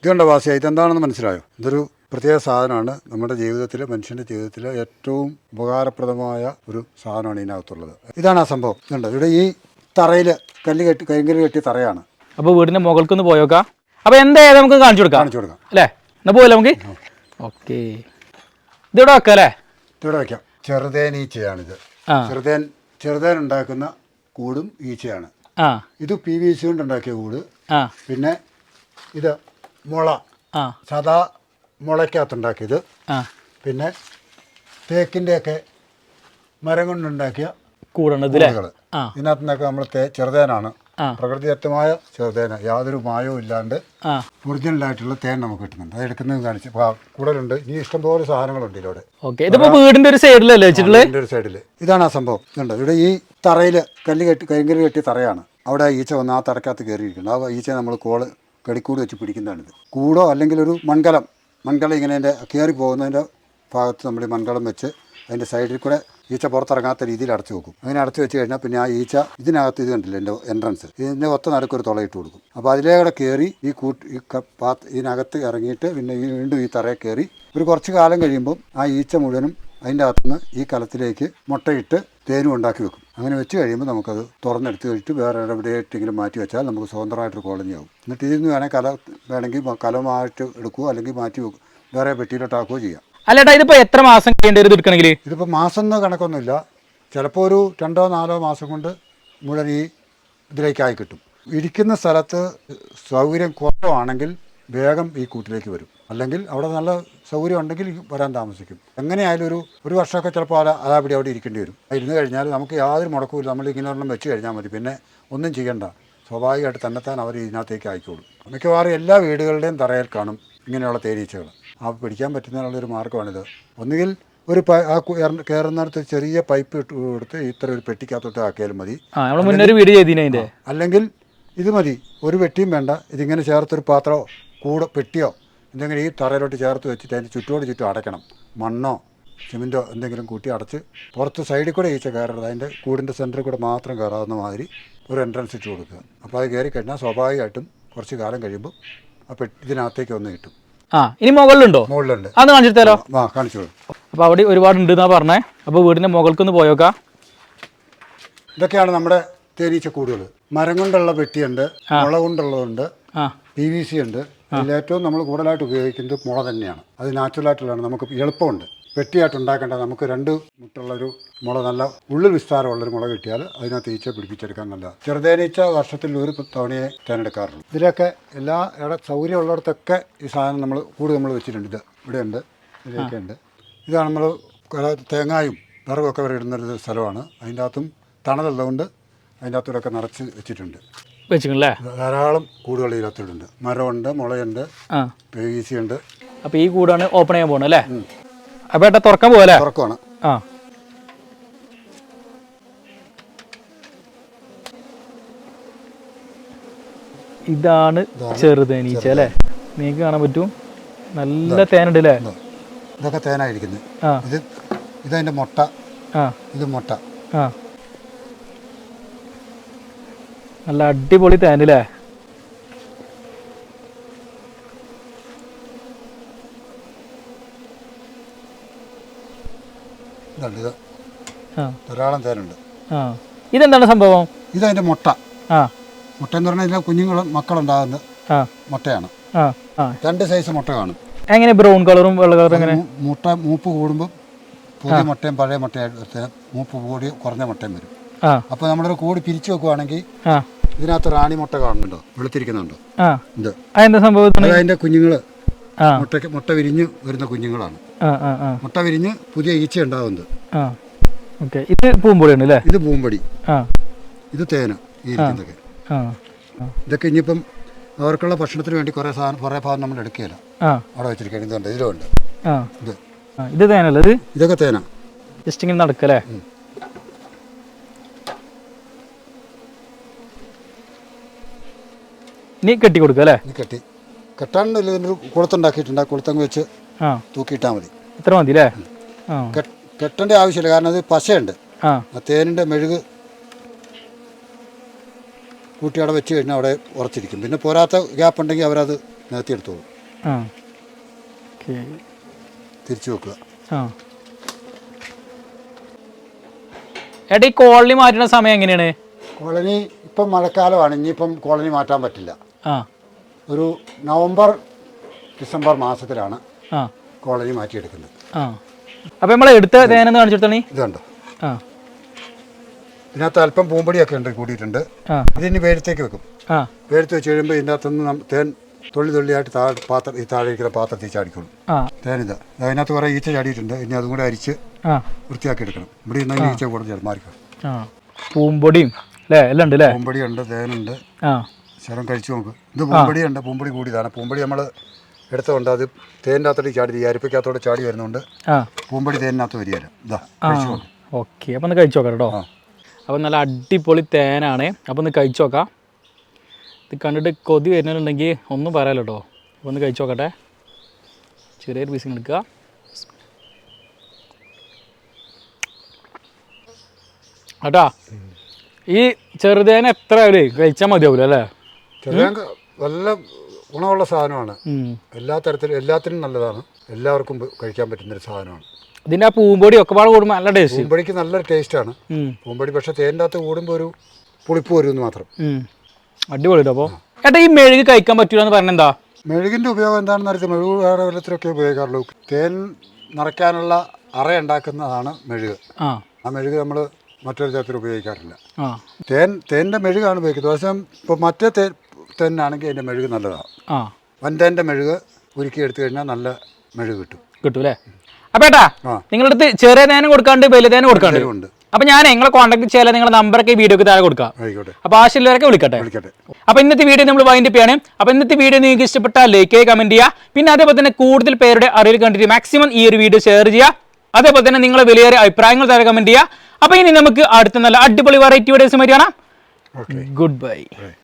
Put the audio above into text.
ഇതുകൊണ്ട് വാസിയ ഇതെന്താണെന്ന് മനസ്സിലായോ? ഇതൊരു പ്രത്യേക സാധനമാണ്. നമ്മുടെ ജീവിതത്തിൽ മനുഷ്യന്റെ ജീവിതത്തിൽ ഏറ്റവും ഉപകാരപ്രദമായ ഒരു സാധനമാണ് ഇതിനകത്തുള്ളത്. ഇതാണ് ആ സംഭവം. ഇതുണ്ട്? ഇവിടെ ഈ തറയിൽ കല്ല് കെട്ടി കരിങ്കല്ല് കെട്ടി തറയാണ്. അപ്പോൾ വീടിന്റെ മുകൾക്കൊന്ന് പോയോക്കാം? അപ്പോൾ എന്തായാലും നമുക്ക് കാണിച്ചു കൊടുക്കാം? കാണിച്ചു കൊടുക്കാം. അല്ലേ? എന്നാ പോയല്ലോ നമുക്ക്? ഓക്കെ. ഇതിവിടെ വെക്കാം അല്ലേ? ഇവിടെ വയ്ക്കാം ചെറുതേൻ ഈച്ചയാണിത്. ചെറുതേൻ ചെറുതേൻ ഉണ്ടാക്കുന്ന കൂടും ഈച്ചയാണ്. ഇത് പി വി സി കൊണ്ട് ഉണ്ടാക്കിയ കൂട് പിന്നെ ഇത് മുള. ആ. സാധാ മുളയ്ക്കകത്തുണ്ടാക്കിയത്. ആ. പിന്നെ തേക്കിന്റെയൊക്കെ മരം കൊണ്ടുണ്ടാക്കിയ കൂടണത് അല്ലേ ആ. ഇതിനകത്ത് നിന്നൊക്കെ നമ്മൾ തേ ചെറുതേനാണ്. ആ. പ്രകൃതിദത്തമായ ചെറുതേന. യാതൊരു മായവും ഇല്ലാണ്ട് ആ. ഒറിജിനലായിട്ടുള്ള തേൻ നമുക്ക് കിട്ടുന്നുണ്ട്. അത് എടുക്കുന്നത് കാണിച്ച് കൂടുതലുണ്ട് ഇനി ഇഷ്ടംപോലെ സാധനങ്ങളുണ്ട് ഇതിലൂടെ. ഓക്കെ. വീടിന്റെ ഒരു സൈഡിലല്ലേ വെച്ചിട്ടുള്ളത് ഇതിന്റെ ഒരു സൈഡിൽ ഇതാണ് ആ സംഭവം. ഇതുണ്ട് ഇവിടെ ഈ തറയിൽ കല്ല് കെട്ടി കരിങ്കല്ല് കെട്ടി തറയാണ്. അവിടെ ഈച്ച വന്ന് ആ തറക്കകത്ത് കയറിയിരിക്കുന്നത് ആ ഈച്ച നമ്മൾ കോൾ കടിക്കൂട് വെച്ച് പിടിക്കുന്നതാണിത്. കൂടോ അല്ലെങ്കിൽ ഒരു മൺകലം മൺകലം ഇങ്ങനെ എന്റെ കയറി പോകുന്നതിന്റെ ഭാഗത്ത് നമ്മൾ ഈ മൺകലം വെച്ച് അതിന്റെ സൈഡിൽ കൂടെ ഈച്ച പുറത്തിറങ്ങാത്ത രീതിയിൽ അടച്ചു വെക്കും. അങ്ങനെ അടച്ചു വെച്ച് കഴിഞ്ഞാൽ പിന്നെ ആ ഈച്ച ഇതിനകത്ത് ഇത് കണ്ടില്ല എന്റെ എൻട്രൻസ് ഇതിന്റെ ഒത്ത നടുക്കൊരു തുളയിട്ട് കൊടുക്കും. അപ്പോൾ അതിലേക്കൂടെ കയറി ഈ കൂട്ട് ഈ പാത്ത് ഇതിനകത്ത് ഇറങ്ങിയിട്ട് പിന്നെ വീണ്ടും ഈ തറയിൽ കയറി ഒരു കുറച്ച് കാലം കഴിയുമ്പം ആ ഈച്ച മുഴുവനും അതിന്റെ അകത്തുനിന്ന് ഈ കലത്തിലേക്ക് മുട്ടയിട്ട് തേനും ഉണ്ടാക്കി വെക്കും. അങ്ങനെ വെച്ച് കഴിയുമ്പോൾ നമുക്കത് തുറന്നെടുത്ത് കഴിച്ചിട്ട് വേറെ എവിടെയായിട്ടെങ്കിലും മാറ്റി വെച്ചാൽ നമുക്ക് സ്വതന്ത്രമായിട്ടൊരു കോളനി ആകും എന്നിട്ട് ഇതിൽ നിന്ന് വേണേൽ കല വേണമെങ്കിൽ കലമായിട്ട് എടുക്കുകയോ അല്ലെങ്കിൽ മാറ്റി വെക്കും വേറെ പെട്ടിയിലോട്ടാക്കുകയോ ചെയ്യാം. അല്ലേട്ടാ ഇതിപ്പോൾ എത്ര മാസം കഴിയേണ്ടി വരും എടുക്കണമെങ്കിൽ ഇതിപ്പോൾ മാസം എന്ന് കണക്കൊന്നുമില്ല. ചിലപ്പോൾ ഒരു രണ്ടോ നാലോ മാസം കൊണ്ട് മുഴുവൻ ഈ ഇതിലേക്കായി കിട്ടും. ഇരിക്കുന്ന സ്ഥലത്ത് സൗകര്യം കുറവാണെങ്കിൽ വേഗം ഈ കൂട്ടിലേക്ക് വരും. അല്ലെങ്കിൽ അവിടെ നല്ല സൗകര്യം ഉണ്ടെങ്കിൽ വരാൻ താമസിക്കും. എങ്ങനെയായാലും ഒരു ഒരു വർഷമൊക്കെ ചിലപ്പോൾ അത് അതാപിടി അവിടെ ഇരിക്കേണ്ടി വരും. ഇരുന്ന് കഴിഞ്ഞാൽ നമുക്ക് യാതൊരു മുടക്കവും നമ്മൾ ഇങ്ങനെ ഒരെണ്ണം വെച്ച് കഴിഞ്ഞാൽ മതി. പിന്നെ ഒന്നും ചെയ്യേണ്ട. സ്വാഭാവികമായിട്ട് തന്നെത്താൻ അവർ ഇതിനകത്തേക്ക് ആയിക്കോളും. മിക്കവാറും എല്ലാ വീടുകളുടെയും തറയിൽ കാണും ഇങ്ങനെയുള്ള തേനീച്ചകൾ. ആ പിടിക്കാൻ പറ്റുന്നതിനുള്ളൊരു മാർഗമാണിത്. ഒന്നുകിൽ ഒരു ആ കയറുന്നിടത്ത് ചെറിയ പൈപ്പ് ഇട്ട് കൊടുത്ത് ഇത്ര ഒരു പെട്ടിക്കകത്തോട്ട് ആക്കിയാലും മതി. അല്ലെങ്കിൽ ഇത് മതി. ഒരു വെട്ടിയും വേണ്ട. ഇതിങ്ങനെ ചേർത്തൊരു പാത്രമോ കൂടെ പെട്ടിയോ എന്തെങ്കിലും ഈ തറയിലോട്ട് ചേർത്ത് വെച്ചിട്ട് അതിന്റെ ചുറ്റോട് ചുറ്റും അടയ്ക്കണം. മണ്ണോ സിമെന്റോ എന്തെങ്കിലും കൂട്ടി അടച്ച് പുറത്ത് സൈഡിൽ കൂടെ ഈച്ച കയറരുത്. അതിന്റെ കൂടിന്റെ സെന്ററിൽ കൂടെ മാത്രം കയറാവുന്ന മാതിരി ഒരു എൻട്രൻസ് ഇട്ട് കൊടുക്കുക. അപ്പോൾ അത് കയറി കഴിഞ്ഞാൽ സ്വാഭാവികമായിട്ടും കുറച്ച് കാലം കഴിയുമ്പോൾ ആ പെട്ടി ഇതിനകത്തേക്ക് ഒന്ന് കിട്ടും. ആ ഇനി മുകളിലുണ്ടോ? മുകളിലുണ്ട്. അത് കാണിച്ചിട്ടാലോ ആ കാണിച്ചോളൂ അപ്പോൾ അവിടെ ഒരുപാട് ഉണ്ട് എന്നാ പറഞ്ഞേ. അപ്പോൾ വീടിന്റെ മുകൾക്കൊന്ന് പോയോക്കാം. ഇതൊക്കെയാണ് നമ്മുടെ തേനീച്ച കൂടുകൾ മരം കൊണ്ടുള്ള പെട്ടിയുണ്ട് മുള കൊണ്ടുള്ളതുണ്ട് ആ. പി വി സി ഉണ്ട്. അതിൽ ഏറ്റവും നമ്മൾ കൂടുതലായിട്ട് ഉപയോഗിക്കുന്നത് മുള തന്നെയാണ്. അത് നാച്ചുറലായിട്ടുള്ളതാണ് നമുക്ക് എളുപ്പമുണ്ട്. വെട്ടിയായിട്ട് ഉണ്ടാക്കേണ്ട നമുക്ക് രണ്ട് മുട്ടുള്ളൊരു മുള നല്ല ഉള്ളിൽ വിസ്താരമുള്ളൊരു മുള കിട്ടിയാൽ അതിനകത്ത് ഈച്ച പിടിപ്പിച്ചെടുക്കാൻ നല്ല ചെറുതേനീച്ച വർഷത്തിൽ ഒരു തവണയെ തിരഞ്ഞെടുക്കാറുള്ളൂ ഇതിലൊക്കെ എല്ലാ ഇട സൗകര്യമുള്ളിടത്തൊക്കെ ഈ സാധനം നമ്മൾ കൂട് നമ്മൾ വെച്ചിട്ടുണ്ട്. ഇത് ഇവിടെയുണ്ട്. ഇതിലൊക്കെ ഉണ്ട് ഇതാണ് നമ്മൾ തേങ്ങായും വിറകൊക്കെ വരെ ഇടുന്നൊരു സ്ഥലമാണ്. അതിന്റെ അകത്തും തണലുള്ളതുകൊണ്ട് അതിന്റെ അകത്തൂടെയൊക്കെ നിറച്ച് വെച്ചിട്ടുണ്ട്. വെച്ചിട്ടുണ്ടല്ലേ ധാരാളം കൂടുകൾ ഇതിനകത്തുണ്ട്. മരമുണ്ട് മുളയുണ്ട് ഉണ്ട്. അപ്പോൾ ഈ കൂടാണ് ഓപ്പൺ ചെയ്യാൻ പോകുന്നത് അല്ലേ? അപ്പോൾ ഏട്ടാ തുറക്കാൻ പോകല്ലേ തുറക്കുവാണ്. ആ. ഇതാണ് ചെറുതേനീച്ച അല്ലേ? നിങ്ങൾക്ക് കാണാൻ പറ്റും. നല്ല തേനുണ്ട് അല്ലേ? ഇതോ. ഇതൊക്കെ തേനായിരിക്കുന്നത്. ആ. ഇത് ഇതതിന്റെ മുട്ട. ആ. ഇത് മുട്ട. ആ. നല്ല അടിപൊളി തേനല്ലേ ധാരാളം തേനുണ്ട് ഇതെന്താണ് സംഭവം? ഇത് അതിന്റെ മുട്ട. മുട്ട എന്ന് പറഞ്ഞാൽ ഇതിലെ കുഞ്ഞുങ്ങൾ മക്കളുണ്ടാകുന്ന മുട്ടയാണ്. രണ്ട് സൈസ് മുട്ട കാണും. എങ്ങനെ ബ്രൗൺ കളറും വെള്ള കളറും എങ്ങനെ? മുട്ട മൂപ്പ് കൂടുമ്പോൾ പുതിയ മുട്ടയും പഴയ മുട്ടയായിട്ട് മൂപ്പ് കൂടി കുറഞ്ഞ മുട്ടയും വരും. അപ്പോൾ നമ്മളൊരു കൂടി പിരിച്ചു വെക്കുവാണെങ്കിൽ ഇതിനകത്ത് റാണി മുട്ട കാണുന്നുണ്ടോ? വെളുത്തിരിക്കുന്നുണ്ടോ? കുഞ്ഞുങ്ങൾ അതെന്താ സംഭവം അത് അതിന്റെ മുട്ട മുട്ട വിരിഞ്ഞ് വരുന്ന കുഞ്ഞുങ്ങളാണ്. മുട്ട വിരിഞ്ഞ് പുതിയ ഈച്ച ഉണ്ടാവുന്നത് ഇത് പൂമ്പൊടിയാണ് അല്ലേ? ഇത് പൂമ്പടി. ഇത് തേന ഈ ഇരിക്കുന്നതൊക്കെ. ഇതൊക്കെ ഇനിയിപ്പം അവർക്കുള്ള ഭക്ഷണത്തിന് വേണ്ടി കുറേ സാധനം കുറേ ഭാഗം നമ്മൾ എടുക്കുകയില്ല. അവിടെ വെച്ചിരിക്കുന്നത് ഇതുണ്ട് ഇതിലുണ്ട്. ഇത്. ഇത് തേനല്ലേ ഇത്? ഇതൊക്കെ തേന. ജസ്റ്റ് ഇങ്ങനെ നടക്കല്ലേ? ഇനി കെട്ടി കൊടുക്കുക അല്ലേ? ഇത് കെട്ടി. കെട്ടാണ്ടല്ല ഇതിനൊരു കുളത്തുണ്ടാക്കിയിട്ടുണ്ട്. ആ കുളത്തങ്ങ് വെച്ച് ആ. തൂക്കിയിട്ടാൽ മതി. ഇത്ര മതി അല്ലേ? ആ. കെട്ട് കെട്ടേണ്ട ആവശ്യമില്ല. കാരണം അത് പശയുണ്ട്. ആ. ആ തേനിന്റെ മെഴുക് കൂട്ടി അവിടെ വെച്ച് കഴിഞ്ഞാൽ അവിടെ ഉറച്ചിരിക്കും. പിന്നെ പോരാത്ത ഗ്യാപ്പ് ഉണ്ടെങ്കിൽ അവരത് നികത്തി എടുത്തോളൂ. ആ. ഓക്കെ. തിരിച്ചു വെക്കുക. ആ. ഏട്ടാ ഈ കോളനി മാറ്റുന്ന സമയം എങ്ങനെയാണ്? കോളനി ഇപ്പം മഴക്കാലമാണ്. ഇനിയിപ്പം കോളനി മാറ്റാൻ പറ്റില്ല. ഒരു നവംബർ ഡിസംബർ മാസത്തിലാണ് കോളനി മാറ്റിയെടുക്കുന്നത്. അപ്പൊ നമ്മൾ എടുത്ത തേനെന്ന് കാണിച്ചു കൊടുത്തണി ഇതുണ്ട് ഇതിനകത്ത് അല്പം പൂമ്പടിയൊക്കെ ഉണ്ട് കൂടിയിട്ടുണ്ട്. ഇതിന് വേലത്തേക്ക് വെക്കും. വേലത്ത് വെച്ച് കഴിയുമ്പോൾ ഇതിനകത്തുനിന്ന് നമ്മൾ തേൻ തൊള്ളി തുള്ളിയായിട്ട് താഴെ പാത്രം ഈ താഴെ ഇരിക്കുന്ന പാത്രത്തിൽ ചാടിക്കോളും. തേനിത്. അതിനകത്ത് കുറേ ഈച്ച ചാടിയിട്ടുണ്ട്. ഇനി അതും കൂടെ അരിച്ച് വൃത്തിയാക്കി എടുക്കണം. ഇവിടെ ഇന്ന് ഈച്ച കൂടെ ചേർത്ത് മാറിക്കും. ആ. പൂമ്പൊടിയും അല്ലേ എല്ലാം ഉണ്ട് അല്ലേ പൂമ്പൊടിയുണ്ട് തേനുണ്ട്. ശരം കഴിച്ചു നോക്ക്. ഇത് പൂമ്പടി ഉണ്ട് പൂമ്പടി കൂടിയതാണ്. പൂമ്പടി നമ്മൾ എടുത്തുകൊണ്ട് അത് തേനിന്റെ അകത്തോട്ട് ചാടി ഈ അരിപ്പയ്ക്കകത്തോടെ ചാടി വരുന്നുണ്ട് പൂമ്പടി തേനിനകത്ത് വരികയില്ല ഇതാ കഴിച്ചു നോക്ക്. ഓക്കെ അപ്പം ഒന്ന് കഴിച്ചു നോക്കാം കേട്ടോ. അപ്പം നല്ല അടിപൊളി തേനാണ്. അപ്പം ഒന്ന് കഴിച്ചു നോക്കാം. ഇത് കണ്ടിട്ട് കൊതി വരുന്നുണ്ടെങ്കിൽ ഒന്നും പറയാലോ കേട്ടോ. അപ്പം ഒന്ന് കഴിച്ചു നോക്കട്ടെ. ചെറിയൊരു പീസിങ് എടുക്കുക. കേട്ടാ? ഈ ചെറുതേന എത്ര കഴിച്ചാൽ മതിയാവില്ല അല്ലേ ചെറിയ നല്ല ഗുണമുള്ള സാധനമാണ്. എല്ലാ തരത്തിലും എല്ലാത്തിനും നല്ലതാണ്. എല്ലാവർക്കും കഴിക്കാൻ പറ്റുന്ന ഒരു സാധനമാണ്. ഇതിന്റെ ആ പൂമ്പൊടി ഒക്കെ പാടെ കൂടുമ്പോൾ നല്ല ടേസ്റ്റ്. പൂമ്പൊടിക്ക് നല്ലൊരു ടേസ്റ്റാണ്. പൂമ്പൊടി പക്ഷെ തേന്റെ അകത്ത് കൂടുമ്പോൾ ഒരു പുളിപ്പ് വരുമെന്ന് മാത്രം. അടിപൊളി അപ്പോൾ ഏട്ടാ ഈ മെഴുക് കഴിക്കാൻ പറ്റൂല എന്ന് പറഞ്ഞെന്താ? മെഴുകിന്റെ ഉപയോഗം എന്താണെന്ന് അറിയാം മെഴുക് വേറെ വല്ലത്തിലൊക്കെ ഉപയോഗിക്കാറുള്ളൂ. തേൻ നിറയ്ക്കാനുള്ള അറ ഉണ്ടാക്കുന്നതാണ് മെഴുക്. ആ. മെഴുക് നമ്മൾ മറ്റൊരു തരത്തിൽ ഉപയോഗിക്കാറില്ല. തേൻ തേന്റെ മെഴുകാണ് ഉപയോഗിക്കുന്നത്. പക്ഷേ ഇപ്പോൾ മറ്റേ തേൻ തേനാണെങ്കിൽ അതിന്റെ മെഴുക് നല്ലതാണ്. ആ. വന്തേന്റെ മെഴുക് ഉരുക്കി എടുത്തു കഴിഞ്ഞാൽ നല്ല മെഴുക് കിട്ടും. കിട്ടും അല്ലേ അപ്പൊ ഏട്ടാ നിങ്ങളടുത്ത് നിങ്ങളുടെ അടുത്ത് ചെറിയ തേനും കൊടുക്കാണ്ട് വലിയ തേനും കൊടുക്കാണ്ട്? അപ്പൊ ഞാൻ നിങ്ങളെ കോൺടാക്ട് ചെയ്യാൻ നിങ്ങളുടെ നമ്പറൊക്കെ വീഡിയോക്ക് താഴെ കൊടുക്കാം. അപ്പൊ ആവശ്യമുള്ളവരൊക്കെ വിളിക്കട്ടെ. അപ്പൊ ഇന്നത്തെ വീഡിയോ നമ്മൾ വൈൻഡ് ചെയ്യാണ്. അപ്പൊ ഇന്നത്തെ വീഡിയോ നിങ്ങൾക്ക് ഇഷ്ടപ്പെട്ടാൽ ലൈക്ക് ചെയ്യുക കമന്റ് ചെയ്യുക. പിന്നെ അതേപോലെ തന്നെ കൂടുതൽ പേരുടെ അറിവിൽ കണ്ടിട്ട് മാക്സിമം ഈ ഒരു വീഡിയോ ഷെയർ ചെയ്യുക. അതേപോലെ തന്നെ നിങ്ങളെ വലിയ അഭിപ്രായങ്ങൾ താഴെ കമന്റ് ചെയ്യുക. അപ്പൊ ഇനി നമുക്ക് അടുത്ത നല്ല അടിപൊളി വെറൈറ്റി വീഡിയോസ് കാണാം. Okay good bye.